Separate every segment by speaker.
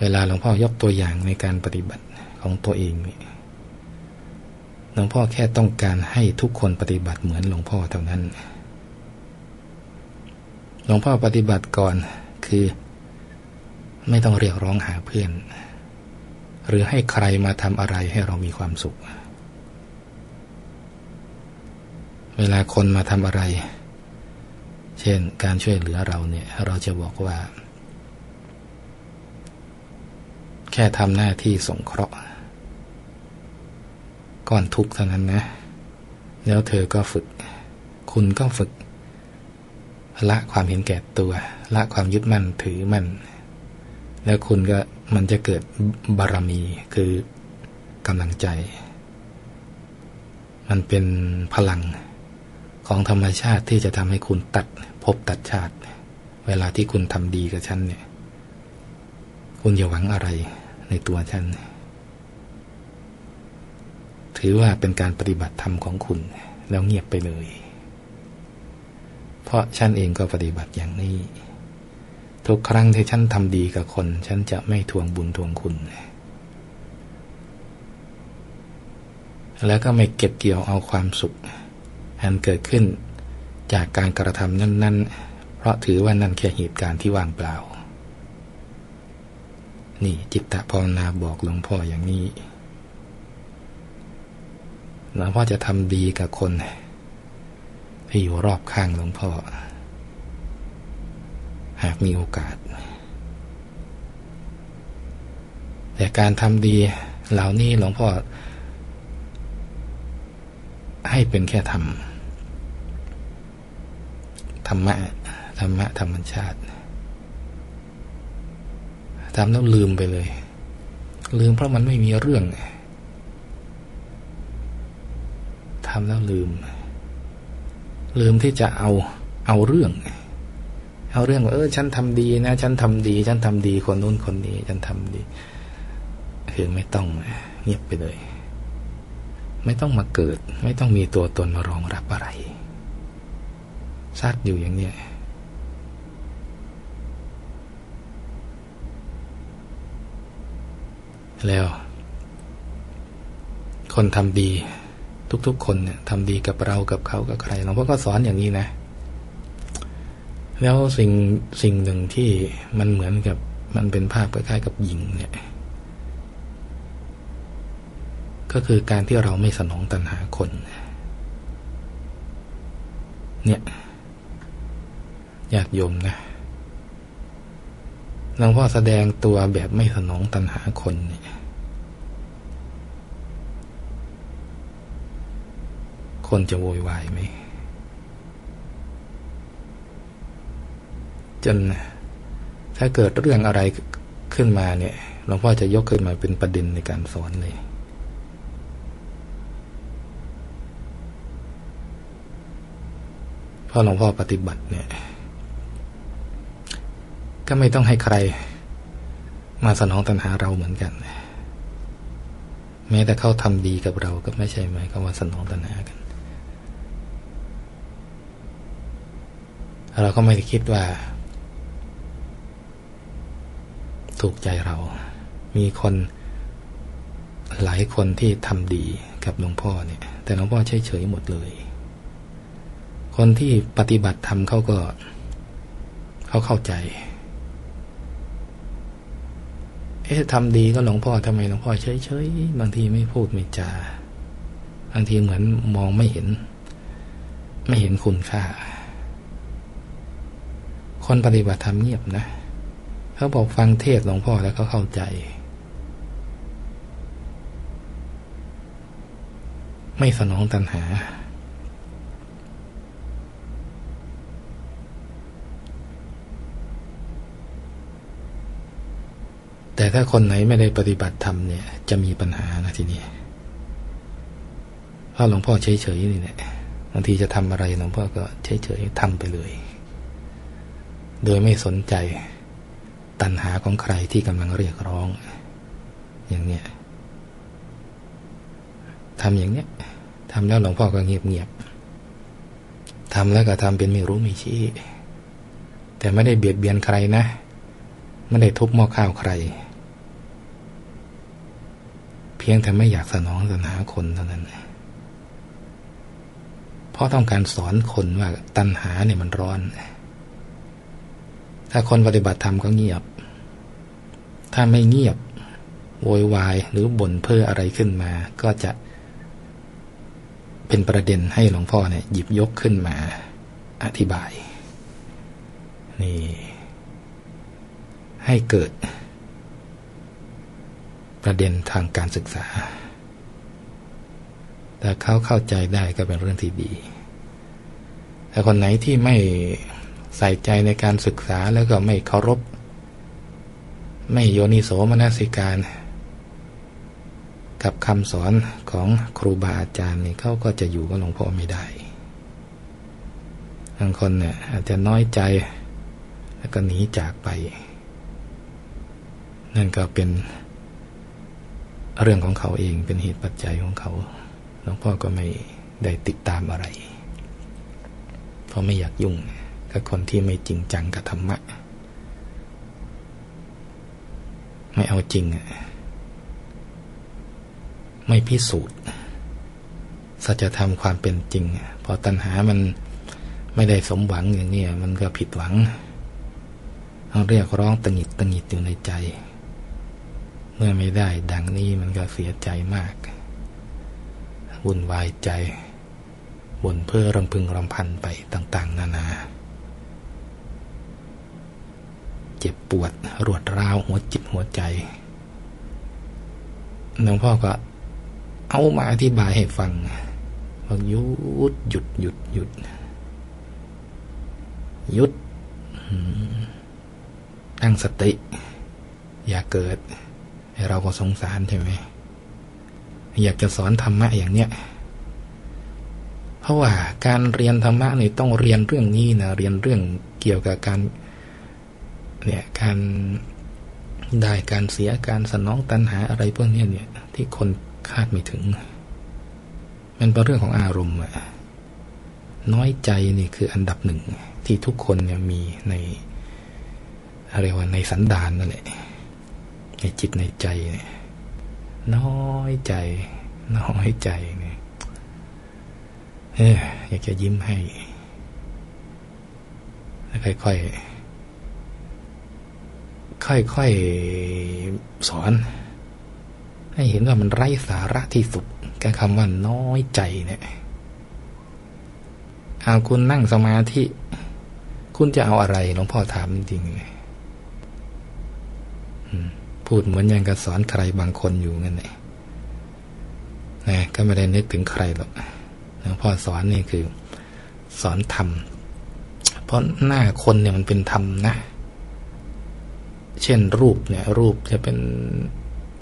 Speaker 1: เวลาหลวงพ่อยกตัวอย่างในการปฏิบัติของตัวเองหลวงพ่อแค่ต้องการให้ทุกคนปฏิบัติเหมือนหลวงพ่อเท่านั้น หลวงพ่อปฏิบัติก่อนคือ ไม่ต้องเรียกร้องหาเพื่อน หรือให้ใครมาทำอะไรให้เรามีความสุข เวลาคนมาทำอะไร เช่นการช่วยเหลือเราเนี่ย เราจะบอกว่า แค่ทำหน้าที่สงเคราะห์ก้อนทุกเท่านั้นนะ แล้วเธอก็ฝึก คุณก็ฝึก ละความเห็นแก่ตัว ละความยึดมั่นถือมั่น แล้วคุณก็มันจะเกิดบารมีคือกำลังใจ มันเป็นพลังของธรรมชาติที่จะทำให้คุณตัดภพตัดชาติ เวลาที่คุณทำดีกับฉันเนี่ย คุณอย่าหวังอะไร ในตัวฉันถือว่าเป็นการปฏิบัติธรรมของคุณ แล้วเงียบไปเลย เพราะฉันเองก็ปฏิบัติอย่างนี้ ทุกครั้งที่ฉันทำดีกับคน ฉันจะไม่ทวงบุญทวงคุณ แล้วก็ไม่เก็บเกี่ยวเอาความสุข อันเกิดขึ้นจากการกระทำนั้น ๆ เพราะถือว่านั่นแค่เหตุการณ์ที่ว่างเปล่า นี่จิตตภาวนาบอกหลวงพ่ออย่างนี้ หลวงพ่อจะทำดีกับคนที่อยู่รอบข้างหลวงพ่อ หากมีโอกาส แต่การทำดีเหล่านี้หลวงพ่อ ให้เป็นแค่ธรรม ธรรมะ ธรรมะ ธรรมชาติ ทำแล้วลืมไปเลย ลืมเพราะมันไม่มีเรื่องทำแล้วลืม ลืมที่จะเอาเอาเรื่อง เอาเรื่องว่าเออ ฉันทำดีนะ ฉันทำดี ฉันทำดีคนนู้นคนนี้ ฉันทำดี คือไม่ต้องเงียบไปเลย ไม่ต้องมาเกิด ไม่ต้องมีตัวตนมารองรับอะไรซัดอยู่อย่างเนี้ย แล้ว คนทำดี ทุกๆ คนเนี่ยทำดีกับเรากับเขากับใครหลวงพ่อก็สอนอย่างนี้นะ แล้วสิ่งสิ่งหนึ่งที่มันเหมือนกับมันเป็นภาพคล้ายๆกับหญิงเนี่ย ก็คือการที่เราไม่สนองตัณหาคน เนี่ยญาติโยมนะ หลวงพ่อแสดงตัวแบบไม่สนองตัณหาคนเนี่ยคนจะโวยวายไหมจนถ้าเกิดเรื่องอะไรขึ้นมาเนี่ยหลวงพ่อจะยกขึ้นมาเป็นประเด็นในการสอนเลยเพราะหลวงพ่อปฏิบัติเนี่ย ก็ไม่ต้องให้ใคร มาสนองตัณหาเราเหมือนกัน แม้แต่เขาทำดีกับเราก็ไม่ใช่ไหมก็ว่าสนองตัณหากัน เราก็ไม่ได้คิดว่า ถูกใจเรา มีคนหลายคนที่ทำดีกับหลวงพ่อเนี่ย แต่หลวงพ่อเฉยๆหมดเลย คนที่ปฏิบัติธรรมเขาก็เขาเข้าใจ เอ๊ะทำดีก็หลวงพ่อทำไมหลวงพ่อเฉยๆบางทีไม่พูดไม่จาบางทีเหมือนมองไม่เห็น ไม่เห็นคุณค่า คนปฏิบัติธรรมเงียบนะเขาบอกฟังเทศหลวงพ่อแล้วเขาเข้าใจ ไม่สนองตัณหา แต่ถ้าคนไหนไม่ได้ปฏิบัติธรรมเนี่ย จะมีปัญหานะทีนี้เพราหลวงพ่อเฉยๆนี่แหละบางทีจะทำอะไรหลวงพ่อก็เฉยๆทำไปเลย โดยไม่สนใจตัณหาของใครที่กำลังเรียกร้อง อย่างเนี้ยทำอย่างเนี้ยทำแล้วหลวงพ่อก็เงียบๆทำแล้วก็ทำเป็นไม่รู้ไม่ชี้แต่ไม่ได้เบียดเบียนใครนะ ไม่ได้ทุบหม้อข้าวใคร เพียงแต่ไม่อยากสนองตัณหาคนเท่านั้นเพราะต้องการสอนคนว่าตัณหาเนี่ยมันร้อน ถ้าคนปฏิบัติธรรมก็เงียบ ถ้าไม่เงียบโวยวายหรือบ่นเพ้ออะไรขึ้นมา ก็จะเป็นประเด็นให้หลวงพ่อเนี่ยหยิบยกขึ้นมาอธิบาย นี่ ให้เกิด ประเด็นทางการศึกษา แต่เขาเข้าใจได้ก็เป็นเรื่องที่ดี แต่คนไหนที่ไม่ใส่ใจในการศึกษาแล้วก็ไม่เคารพ ไม่โยนิโสมนสิการ กับคำสอนของครูบาอาจารย์นี่เขาก็จะอยู่กับหลวงพ่อไม่ได้บางคนเนี่ยอาจจะน้อยใจ แล้วก็หนีจากไป นั่นก็เป็นเรื่องของเขาเองเป็นเหตุปัจจัยของเขาหลวงพ่อก็ไม่ได้ติดตามอะไร เพราะไม่อยากยุ่งกับคนที่ไม่จริงจังกับธรรมะ ไม่เอาจริงอะไม่พิสูจน์สัจธรรมความเป็นจริง พอตัณหามันไม่ได้สมหวังอย่างนี้มันก็ผิดหวังเรียกร้องตังิดตังิดอยู่ในใจ เมื่อไม่ได้ดังนี้มันก็เสียใจมาก วุ่นวายใจบ่นเพื่อรำพึงรำพันไปต่าง ๆ นานา เจ็บปวดรวดร้าวหัวจิตหัวใจหลวงพ่อก็เอามาอธิบายให้ฟังบอกหยุดหยุดหยุดหยุดหยุดตั้งสติ อย่าเกิด เราก็สงสารใช่ไหมอยากจะสอนธรรมะอย่างเนี้ยเพราะว่าการเรียนธรรมะนี่ต้องเรียนเรื่องนี้นะเรียนเรื่องเกี่ยวกับการเนี่ยการได้การเสียการสนองตัณหาอะไรพวกนี้เนี่ย ที่คนคาดไม่ถึง มันเป็นเรื่องของอารมณ์อะน้อยใจนี่คืออันดับหนึ่งที่ทุกคนเนี่ยมีในอะไรว่าในสันดานนั่นแหละ ในจิตในใจเนี่ยน้อยใจ น้อยใจเนี่ยเอออยากจะยิ้มให้แล้วค่อยๆค่อยๆสอน ให้เห็นว่ามันไร้สาระที่สุดแกคำว่าน้อยใจเนี่ยเอาคุณนั่งสมาธิ คุณจะเอาอะไรหลวงพ่อถามจริงๆเลย พูดเหมือนยังกับสอนใครบางคนอยู่งั้นเลยนะก็ไม่ได้นึกถึงใครหรอกหลวงพ่อสอนนี่คือ สอนธรรม เพราะหน้าคนเนี่ยมันเป็นธรรมนะ เช่นรูปเนี่ย รูปจะเป็น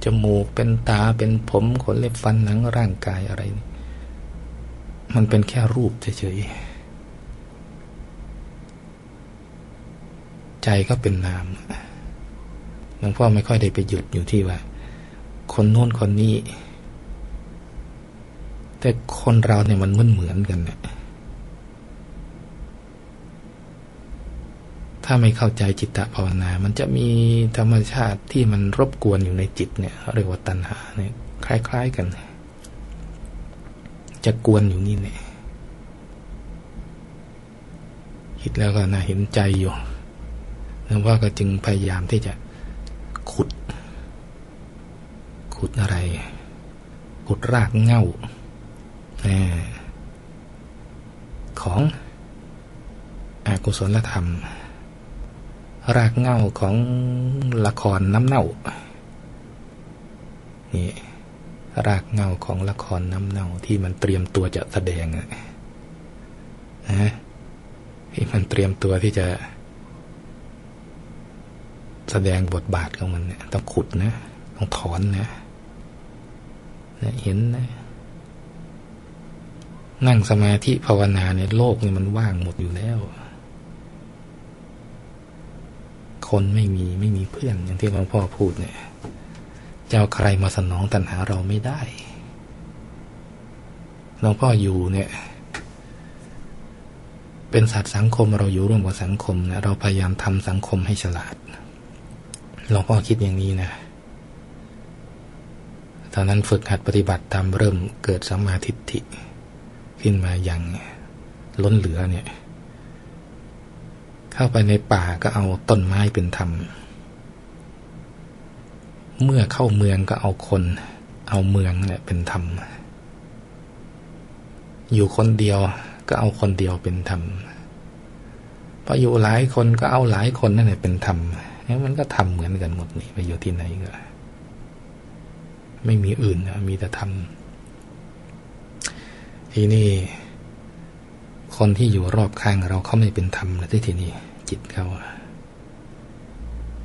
Speaker 1: จมูก เป็นตา เป็นผมขนเล็บฟันหนังร่างกายอะไร มันเป็นแค่รูปเฉยๆ ใจก็เป็นนาม หลวงพ่อไม่ค่อยได้ไปหยุดอยู่ที่ว่า คนโน้นคนนี้ แต่คนเราเนี่ยมันเหมือนเหมือนกันเนี่ยถ้าไม่เข้าใจจิตตภาวนา มันจะมีธรรมชาติที่มันรบกวนอยู่ในจิตเนี่ยเรียกว่าตัณหาเนี่ยคล้าย ๆกัน จะกวนอยู่นี่เนี่ยคิดแล้วก็น่าเห็นใจอยู่แล้วว่าก็จึงพยายามที่จะ ขุด ขุดอะไร ขุดรากเง่าของอกุศลธรรม รากเง่าของละครน้ำเน่านี่รากเงาของละครน้ำเน่าที่มันเตรียมตัวจะแสดงนะที่มันเตรียมตัวที่จะ แสดงบทบาทของมันเนี่ยต้องขุดนะต้องถอนนะนะเห็นนะ นั่งสมาธิภาวนาในโลกนี่มันว่างหมดอยู่แล้ว คนไม่มีไม่มีเพื่อนอย่างที่หลวงพ่อพูดเนี่ยจะเอาใครมาสนองตัณหาเราไม่ได้หลวงพ่ออยู่เนี่ย เป็นสัตว์สังคมเราอยู่ร่วมกับสังคมนะเราพยายามทำสังคมให้ฉลาด หลวงพ่อคิดอย่างนี้นะตอนนั้นฝึกหัดปฏิบัติตามเริ่มเกิดสัมมาทิฏฐิขึ้นมาอย่างล้นเหลือเนี่ย เข้าไปในป่าก็เอาต้นไม้เป็นธรรม เมื่อเข้าเมืองก็เอาคน เอาเมืองเนี่ยเป็นธรรม อยู่คนเดียวก็เอาคนเดียวเป็นธรรมพออยู่หลายคนก็เอาหลายคนนั่นแหละเป็นธรรม นี่มันก็ทำเหมือนกันหมดนี่ไปอยู่ที่ไหนก็ไม่มีอื่นนะมีแต่ธรรมทีนี้คนที่อยู่รอบข้างเราเขาไม่เป็นธรรมนะที่ทีนี้จิตเขา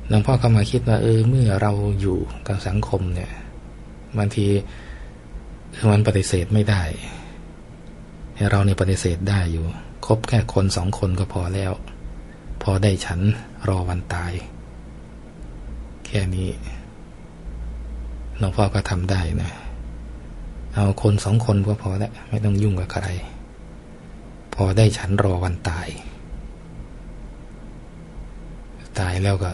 Speaker 1: หลวงพ่อก็มาคิดว่า เออ เมื่อเราอยู่กับสังคมเนี่ยบางทีมันปฏิเสธไม่ได้เราเนี่ยปฏิเสธได้อยู่ คบแค่คนสองคนก็พอแล้ว พอได้ฉันรอวันตาย แค่นี้หลวงพ่อก็ทำได้นะ เอาคนสองคนก็พอแล้วไม่ต้องยุ่งกับใคร พอได้ฉันรอวันตาย ตายแล้วก็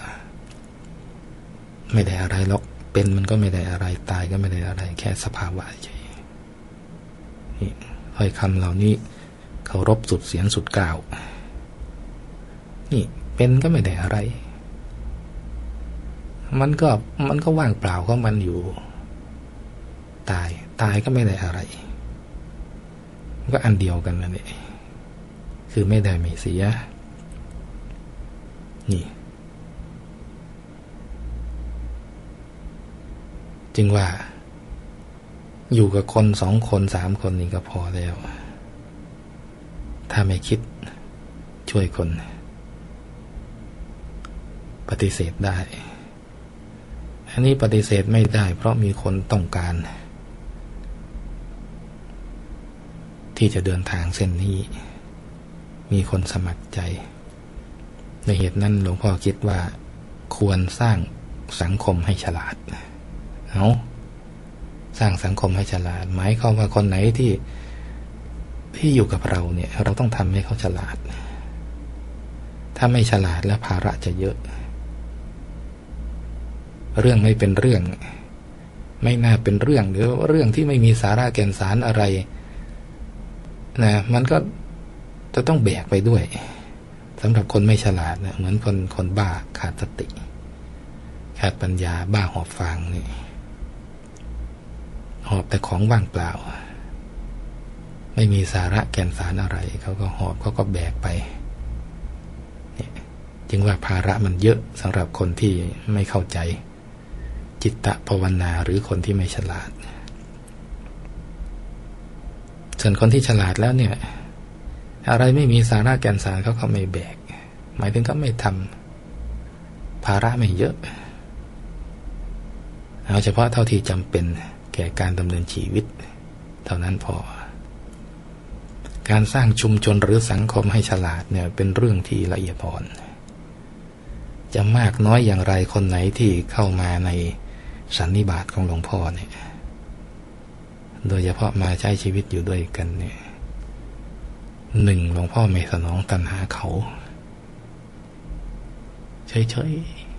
Speaker 1: ไม่ได้อะไรหรอกเป็นมันก็ไม่ได้อะไร ตายก็ไม่ได้อะไร แค่สภาวะเฉยนี่ถ้อยคำเหล่านี้เคารพสุดเสียงสุดกล่าว นี่เป็นก็ไม่ได้อะไร มันก็มันก็ว่างเปล่าก็มันอยู่ ตายตายก็ไม่ได้อะไรก็อันเดียวกันนั่นเองคือไม่ได้ไม่เสีย นี่ จึงว่า อยู่กับคนสองคนสามคนนี่ก็พอแล้ว ถ้าไม่คิดช่วยคน ปฏิเสธได้ อันนี้ปฏิเสธไม่ได้ เพราะมีคนต้องการ ที่จะเดินทางเส้นนี้ มีคนสมัครใจ ในเหตุนั้นหลวงพ่อคิดว่า ควรสร้างสังคมให้ฉลาด เอาสร้างสังคมให้ฉลาด หมายความว่าคนไหนที่ที่อยู่กับเราเนี่ย เราต้องทำให้เขาฉลาด ถ้าไม่ฉลาดแล้วภาระจะเยอะ เรื่องไม่เป็นเรื่อง ไม่น่าเป็นเรื่องหรือเรื่องที่ไม่มีสาระแก่นสารอะไรนะมันก็จะต้องแบกไปด้วยสำหรับคนไม่ฉลาดนะเหมือนคนคนบ้าขาดสติ ขาดปัญญาบ้าหอบฟางนี่หอบแต่ของว่างเปล่า ไม่มีสาระแก่นสารอะไร เขาก็หอบเขาก็แบกไปจึงว่าภาระมันเยอะสำหรับคนที่ไม่เข้าใจ จิตตภาวนาหรือคนที่ไม่ฉลาด ส่วนคนที่ฉลาดแล้วเนี่ย อะไรไม่มีสาระแก่นสารเขาก็ไม่แบก หมายถึงเขาไม่ทำภาระไม่เยอะ เอาเฉพาะเท่าที่จำเป็นแก่การดำเนินชีวิต เท่านั้นพอ การสร้างชุมชนหรือสังคมให้ฉลาดเนี่ยเป็นเรื่องที่ละเอียดอ่อนจะมากน้อยอย่างไรคนไหนที่เข้ามาใน สันนิบาตของหลวงพ่อเนี่ย โดยเฉพาะมาใช้ชีวิตอยู่ด้วยกันเนี่ยหนึ่งหลวงพ่อไม่สนองตัณหาเขา เฉยๆ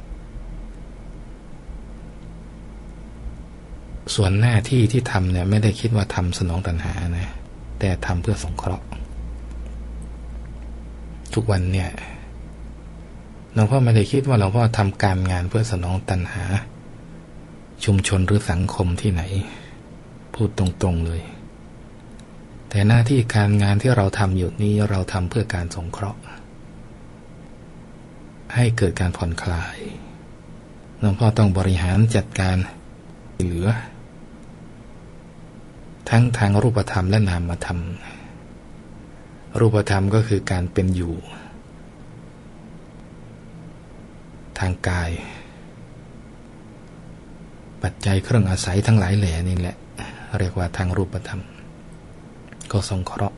Speaker 1: ส่วนหน้าที่ที่ทำเนี่ย ไม่ได้คิดว่าทำสนองตัณหานะ แต่ทำเพื่อสงเคราะห์ ทุกวันเนี่ยหลวงพ่อไม่ได้คิดว่าหลวงพ่อทำการงานเพื่อสนองตัณหา ชุมชนหรือสังคมที่ไหน พูดตรงๆเลย แต่หน้าที่การงานที่เราทำอยู่นี้เราทำเพื่อการสงเคราะห์ ให้เกิดการผ่อนคลายหลวงพ่อต้องบริหารจัดการเหลือ ทั้งทางรูปธรรมและนามธรรม รูปธรรมก็คือการเป็นอยู่ ทางกาย ปัจจัยเครื่องอาศัยทั้งหลายแหล่นี่แหละ เรียกว่าทางรูปธรรม ก็สงเคราะห์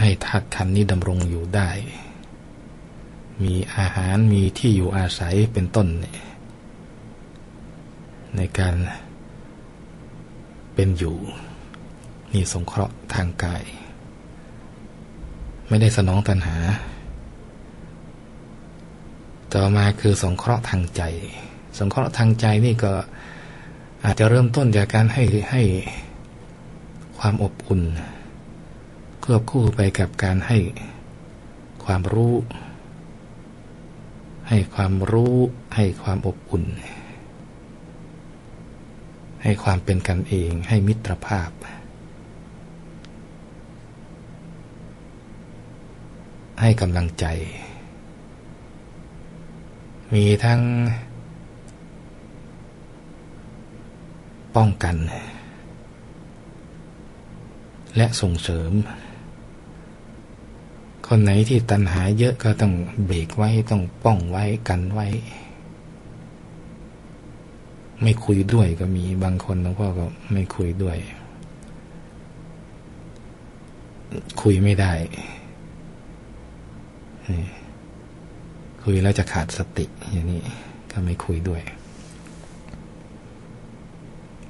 Speaker 1: ให้ธาตุขันนี้ดำรงอยู่ได้ มีอาหารมีที่อยู่อาศัยเป็นต้น ในการเป็นอยู่นี่สงเคราะห์ทางกาย ไม่ได้สนองตัณหา ต่อมาคือสงเคราะห์ทางใจ สงเคราะห์ทางใจนี่ก็อาจจะเริ่มต้นจากการให้ให้ความอบอุ่นควบคู่ไปกับการให้ความรู้ ให้ความรู้ ให้ความอบอุ่น ให้ความเป็นกันเอง ให้มิตรภาพ ให้กำลังใจ มีทั้ง ป้องกัน และส่งเสริม คนไหนที่ตัณหาเยอะก็ต้องเบรกไว้ต้องป้องไว้กันไว้ ไม่คุยด้วยก็มีบางคนหลวงพ่อก็ไม่คุยด้วย คุยไม่ได้ คุยแล้วจะขาดสติอย่างนี้ก็ไม่คุยด้วย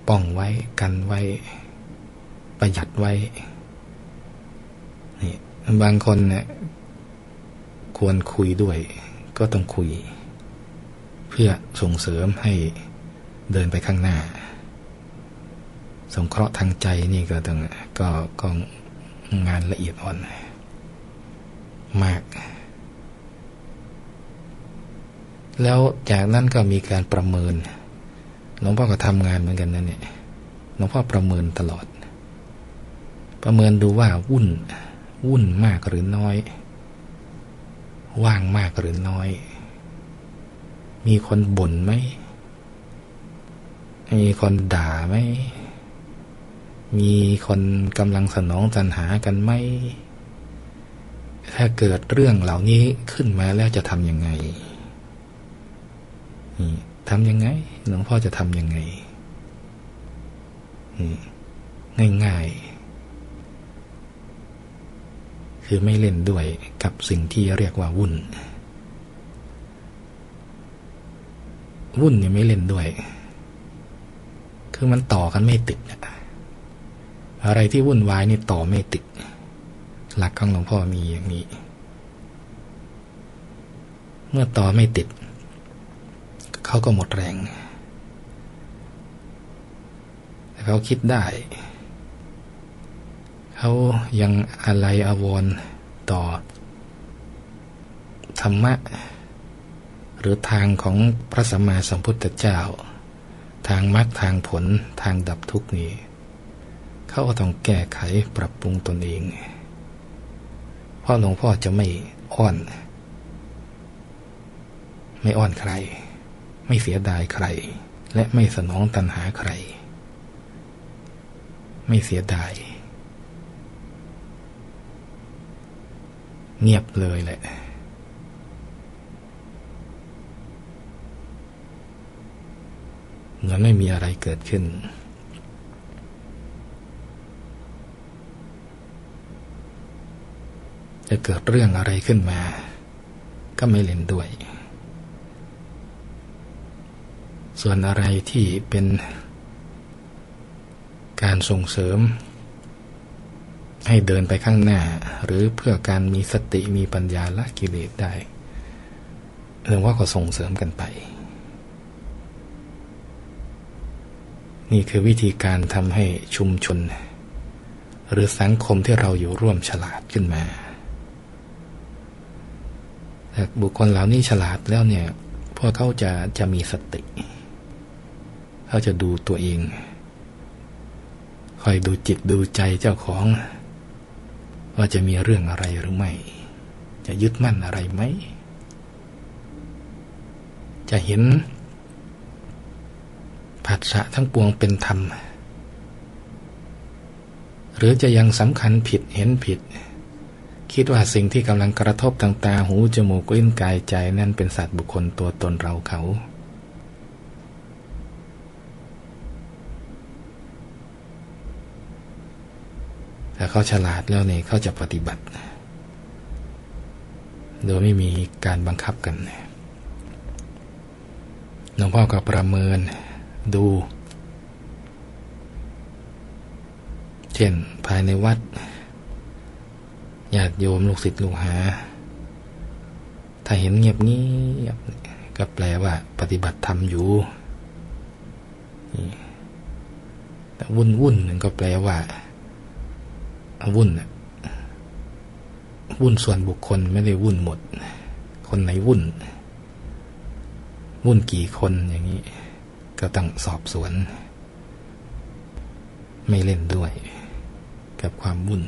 Speaker 1: ป้องไว้กันไว้ ประหยัดไว้นี่บางคนเนี่ยควรคุยด้วย ก็ต้องคุย เพื่อส่งเสริมให้เดินไปข้างหน้า สงเคราะห์ทางใจนี่ก็ต้องก็ก็งานละเอียดอ่อน มาก แล้วจากนั้นก็มีการประเมิน หลวงพ่อก็ทำงานเหมือนกันนั่นเนี่ยหลวงพ่อประเมินตลอด ประเมินดูว่าวุ่น วุ่นมากหรือน้อย ว่างมากหรือน้อย มีคนบ่นไหม มีคนด่าไหม มีคนกำลังสนองตันหากันไหม ถ้าเกิดเรื่องเหล่านี้ขึ้นมาแล้วจะทำยังไง ทำยังไง หลวงพ่อจะทำยังไงง่ายๆ คือไม่เล่นด้วยกับสิ่งที่เรียกว่าวุ่น วุ่นเนี่ยไม่เล่นด้วย คือมันต่อกันไม่ติดอะไรที่วุ่นวายนี่ต่อไม่ติด หลักของหลวงพ่อมีอย่างนี้ เมื่อต่อไม่ติด เขาก็หมดแรง แต่เขาคิดได้ เขายังอะไรอาวรต่อ ธรรมะ หรือทางของพระสัมมาสัมพุทธเจ้า ทางมรรคทางผลทางดับทุกนี้ เขาก็ต้องแก้ไขปรับปรุงตนเองเพราะหลวงพ่อจะไม่อ้อน ไม่อ้อนใคร ไม่เสียดายใคร และไม่สนองตันหาใคร ไม่เสียดาย เงียบเลยแหละเหมือนไม่มีอะไรเกิดขึ้น จะเกิดเรื่องอะไรขึ้นมา ก็ไม่เล่นด้วย ส่วนอะไรที่เป็นการส่งเสริม ให้เดินไปข้างหน้า หรือเพื่อการมีสติมีปัญญาละกิเลสได้เรื่องว่าก็ส่งเสริมกันไป นี่คือวิธีการทำให้ชุมชน หรือสังคมที่เราอยู่ร่วมฉลาดขึ้นมาแต่บุคคลเหล่านี้ฉลาดแล้วเนี่ยพวกเขาจะจะมีสติ เขาจะดูตัวเอง คอยดูจิตดูใจเจ้าของ ว่าจะมีเรื่องอะไรหรือไม่ จะยึดมั่นอะไรไหม จะเห็นผัสสะทั้งปวงเป็นธรรม หรือจะยังสำคัญผิดเห็นผิด คิดว่าสิ่งที่กำลังกระทบทางตาหูจมูกลิ้นกายใจนั่นเป็นสัตว์บุคคลตัวตนเราเขา แต่เขาฉลาดแล้วเนี่ยเขาจะปฏิบัติ โดยไม่มีการบังคับกันหลวงพ่อก็ประเมินดู เช่นภายในวัดญาติโยมลูกศิษย์ลูกหา ถ้าเห็นเงียบเงียบก็แปลว่า ปฏิบัติธรรมอยู่แต่วุ่นวุ่นหนึ่งก็แปลว่า วุ่นวุ่นส่วนบุคคลไม่ได้วุ่นหมด คนไหนวุ่น วุ่นกี่คนอย่างนี้ ก็ต้องสอบสวน ไม่เล่นด้วย กับความวุ่น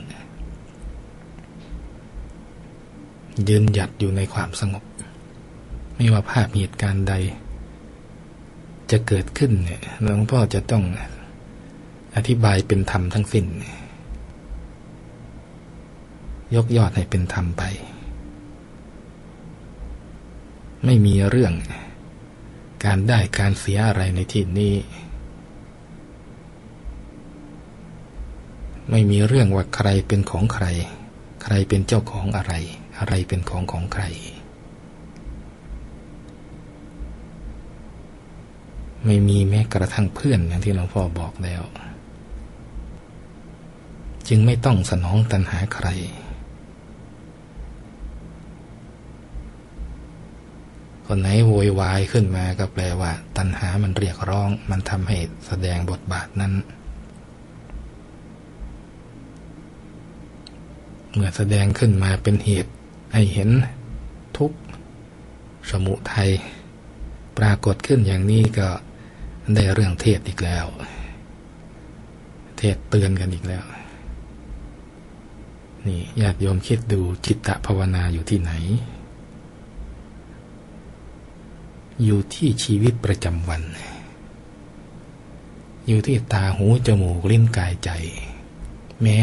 Speaker 1: ยืนหยัดอยู่ในความสงบ ไม่ว่าภาพเหตุการณ์ใด จะเกิดขึ้นเนี่ยหลวงพ่อจะต้องอธิบายเป็นธรรมทั้งสิ้น ยกยอดให้เป็นธรรมไป ไม่มีเรื่อง การได้การเสียอะไรในที่นี้ ไม่มีเรื่องว่าใครเป็นของใคร ใครเป็นเจ้าของอะไร อะไรเป็นของของใคร ไม่มีแม้กระทั่งเพื่อนอย่างที่หลวงพ่อบอกแล้วจึงไม่ต้องสนองตัณหาใคร คนไหนโวยวายขึ้นมาก็แปลว่า ตัณหามันเรียกร้อง มันทำให้แสดงบทบาทนั้น เมื่อแสดงขึ้นมาเป็นเหตุให้เห็นทุกสมุทัยปรากฏขึ้นอย่างนี้ก็ได้เรื่องเทศอีกแล้ว เทศเตือนกันอีกแล้ว นี่ญาติโยมคิดดูจิตตภาวนาอยู่ที่ไหน อยู่ที่ชีวิตประจำวัน อยู่ที่ตาหูจมูกลิ้นกายใจ แม้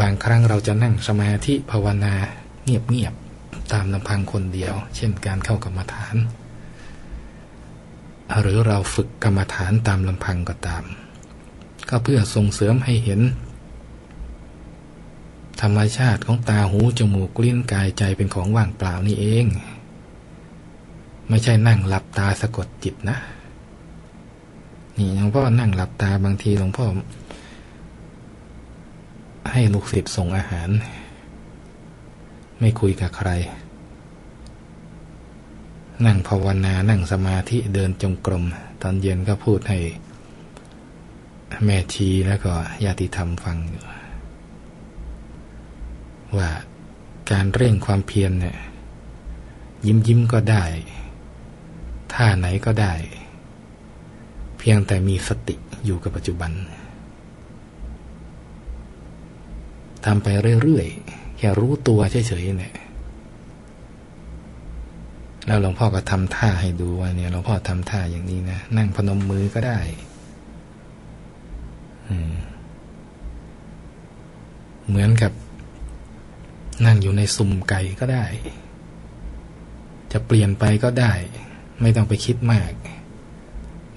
Speaker 1: บางครั้งเราจะนั่งสมาธิภาวนาเงียบๆตามลำพังคนเดียว เช่นการเข้ากรรมฐาน หรือเราฝึกกรรมฐานตามลำพังก็ตาม ก็เพื่อส่งเสริมให้เห็น ธรรมชาติของตาหูจมูกลิ้นกายใจเป็นของว่างเปล่านี่เอง ไม่ใช่นั่งหลับตาสะกดจิตนะ นี่หลวงพ่อนั่งหลับตาบางทีหลวงพ่อ ให้ลูกศิษย์ส่งอาหาร ไม่คุยกับใคร นั่งภาวนา นั่งสมาธิเดินจงกรม ตอนเย็นก็พูดให้ แม่ชีแล้วก็ญาติธรรมฟังว่าการเร่งความเพียรเนี่ยยิ้มยิ้มก็ได้ ท่าไหนก็ได้ เพียงแต่มีสติอยู่กับปัจจุบันทำไปเรื่อยๆแค่รู้ตัวเฉยๆเนี่ยแล้วหลวงพ่อก็ทำท่าให้ดูว่าเนี่ยหลวงพ่อทำท่าอย่างนี้นะนั่งพนมมือก็ได้เหมือนกับ นั่งอยู่ในสุ่มไก่ก็ได้ จะเปลี่ยนไปก็ได้ ไม่ต้องไปคิดมาก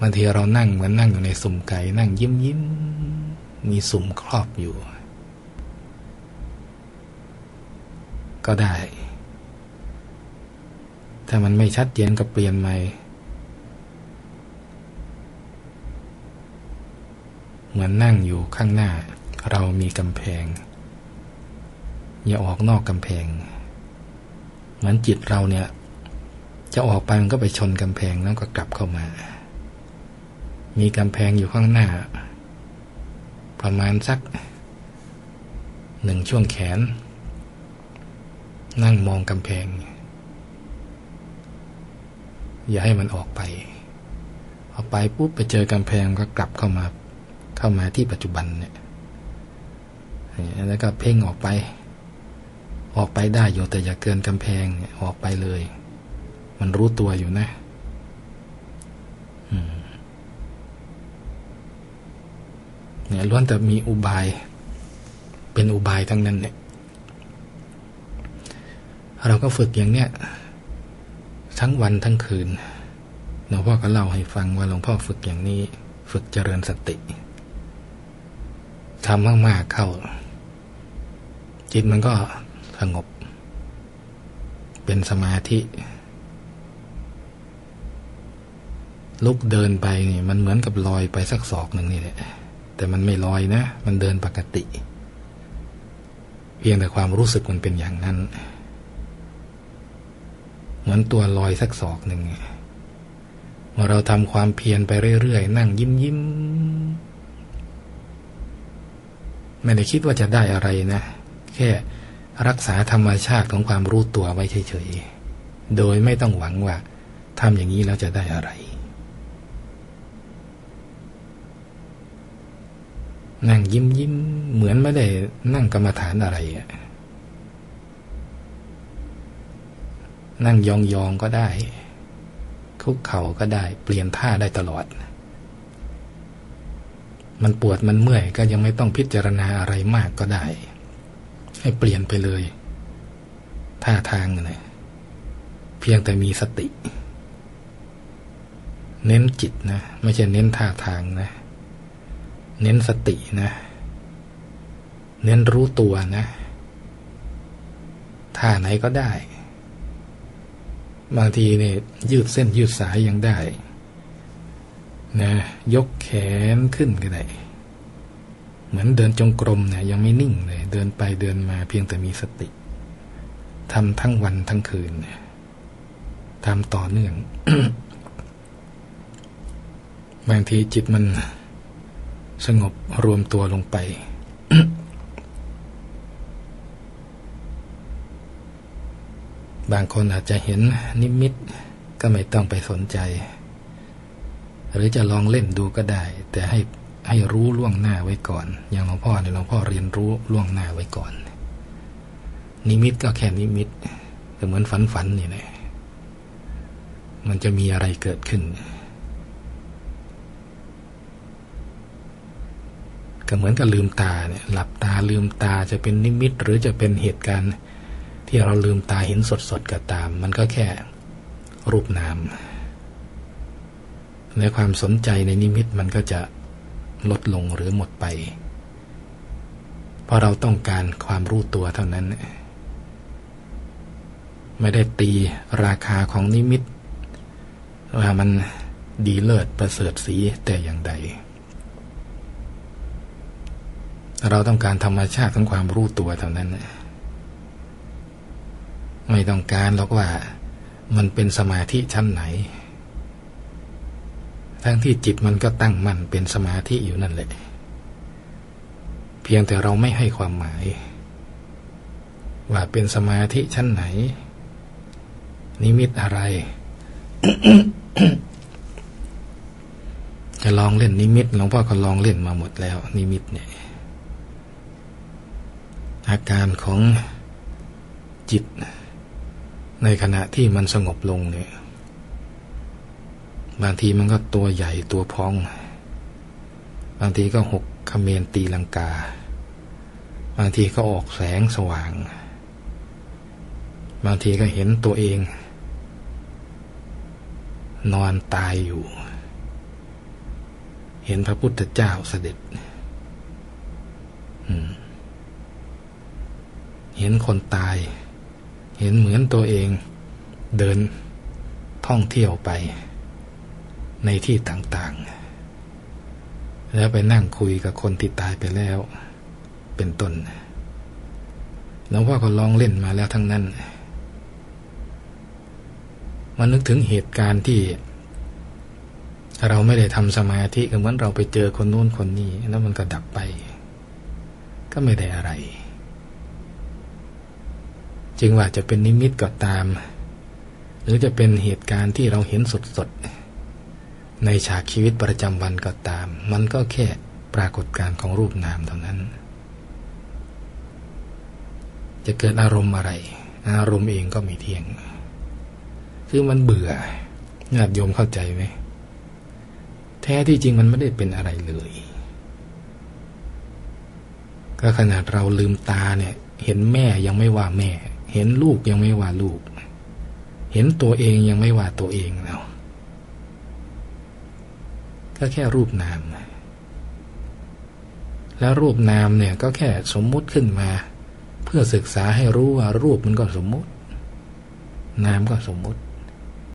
Speaker 1: บางทีเรานั่งเหมือนนั่งอยู่ในสุ่มไก่นั่งยิ้มยิ้มมีสุ่มครอบอยู่ ก็ได้ ถ้ามันไม่ชัดเจนก็เปลี่ยนใหม่เหมือนนั่งอยู่ข้างหน้า เรามีกำแพง อย่าออกนอกกำแพง เหมือนจิตเราเนี่ย จะออกไปมันก็ไปชนกำแพงแล้วก็กลับเข้ามา มีกำแพงอยู่ข้างหน้า ประมาณสักหนึ่งช่วงแขน นั่งมองกำแพง อย่าให้มันออกไป ออกไปปุ๊บไปเจอกำแพงก็กลับเข้ามา เข้ามาที่ปัจจุบันเนี่ยแล้วก็เพ่งออกไป ออกไปได้อยู่แต่อย่าเกินกำแพงออกไปเลย มันรู้ตัวอยู่นะเนี่ยล้วนแต่มีอุบาย เป็นอุบายทั้งนั้นเนี่ยเราก็ฝึกอย่างเนี้ยทั้งวันทั้งคืนหลวงพ่อก็เล่าให้ฟังว่าหลวงพ่อฝึกอย่างนี้ ฝึกเจริญสติทำมากๆเข้า จิตมันก็สงบ เป็นสมาธิ ลุกเดินไปนี่มันเหมือนกับลอยไปสักศอกหนึ่งนี่แหละแต่มันไม่ลอยนะ มันเดินปกติ เพียงแต่ความรู้สึกมันเป็นอย่างนั้น เหมือนตัวลอยสักศอกหนึ่งเมื่อเราทำความเพียรไปเรื่อยๆนั่งยิ้มยิ้มไม่ได้คิดว่าจะได้อะไรนะ แค่รักษาธรรมชาติของความรู้ตัวไว้เฉยๆโดยไม่ต้องหวังว่าทำอย่างนี้แล้วจะได้อะไร นั่งยิ้มยิ้มเหมือนไม่ได้นั่งกรรมฐานอะไรนั่งยองยองก็ได้ คุกเข่าก็ได้ เปลี่ยนท่าได้ตลอด มันปวดมันเมื่อยก็ยังไม่ต้องพิจารณาอะไรมากก็ได้ ให้เปลี่ยนไปเลย ท่าทางนะเพียงแต่มีสติ เน้นจิตนะ ไม่ใช่เน้นท่าทางนะ เน้นสตินะ เน้นรู้ตัวนะท่าไหนก็ได้ บางทีเนี่ยยืดเส้นยืดสายยังได้นะยกแขนขึ้นก็ได้ เหมือนเดินจงกรมเนี่ยยังไม่นิ่งเลย เดินไปเดินมาเพียงแต่มีสติทำทั้งวันทั้งคืนทำต่อเนื่อง บางทีจิตมัน สงบรวมตัวลงไป บางคนอาจจะเห็นนิมิตก็ไม่ต้องไปสนใจ หรือจะลองเล่นดูก็ได้ แต่ให้ให้รู้ล่วงหน้าไว้ก่อน อย่างหลวงพ่อเนี่ยหลวงพ่อเรียนรู้ล่วงหน้าไว้ก่อน นิมิตก็แค่นิมิตก็เหมือนฝันฝันนี่แหละมันจะมีอะไรเกิดขึ้น ก็เหมือนกับลืมตาเนี่ยหลับตาลืมตาจะเป็นนิมิตหรือจะเป็นเหตุการณ์ ที่เราลืมตาเห็นสดๆก็ตาม มันก็แค่รูปนามในความสนใจในนิมิตมันก็จะลดลงหรือหมดไป เพราะเราต้องการความรู้ตัวเท่านั้น ไม่ได้ตีราคาของนิมิตว่ามันดีเลิศประเสริฐสีแต่อย่างใด เราต้องการธรรมชาติของความรู้ตัวเท่านั้น ไม่ต้องการหรอกว่ามันเป็นสมาธิชั้นไหน ทั้งที่จิตมันก็ตั้งมั่นเป็นสมาธิอยู่นั่นแหละ เพียงแต่เราไม่ให้ความหมาย ว่าเป็นสมาธิชั้นไหน นิมิตอะไร จะลองเล่นนิมิตหลวงพ่อก็ลองเล่นมาหมดแล้ว นิมิตเนี่ย อาการของจิต ในขณะที่มันสงบลงเนี่ย บางทีมันก็ตัวใหญ่ตัวพอง บางทีก็หกขเมนตีลังกา บางทีก็ออกแสงสว่าง บางทีก็เห็นตัวเอง นอนตายอยู่ เห็นพระพุทธเจ้าเสด็จ เห็นคนตาย เห็นเหมือนตัวเอง เดินท่องเที่ยวไป ในที่ต่างๆ แล้วไปนั่งคุยกับคนที่ตายไปแล้ว เป็นต้นหลวงพ่อก็ลองเล่นมาแล้วทั้งนั้นมันนึกถึงเหตุการณ์ที่ เราไม่ได้ทำสมาธิเหมือนเราไปเจอคนนู้นคนนี้ แล้วมันก็ดับไป ก็ไม่ได้อะไร จึงว่าจะเป็นนิมิตก็ตาม หรือจะเป็นเหตุการณ์ที่เราเห็นสดๆ ในฉากชีวิตประจำวันก็ตาม มันก็แค่ปรากฏการณ์ของรูปนามเท่านั้น จะเกิดอารมณ์อะไร อารมณ์เองก็มีเที่ยง คือมันเบื่อญาติโยมเข้าใจไหมแท้ที่จริงมันไม่ได้เป็นอะไรเลย ก็ขนาดเราลืมตาเนี่ย เห็นแม่ยังไม่ว่าแม่ เห็นลูกยังไม่ว่าลูก เห็นตัวเองยังไม่ว่าตัวเองแล้วก็แค่รูปนาม แล้วรูปนามเนี่ยก็แค่สมมุติขึ้นมา เพื่อศึกษาให้รู้ว่ารูปมันก็สมมุติ นามก็สมมุติ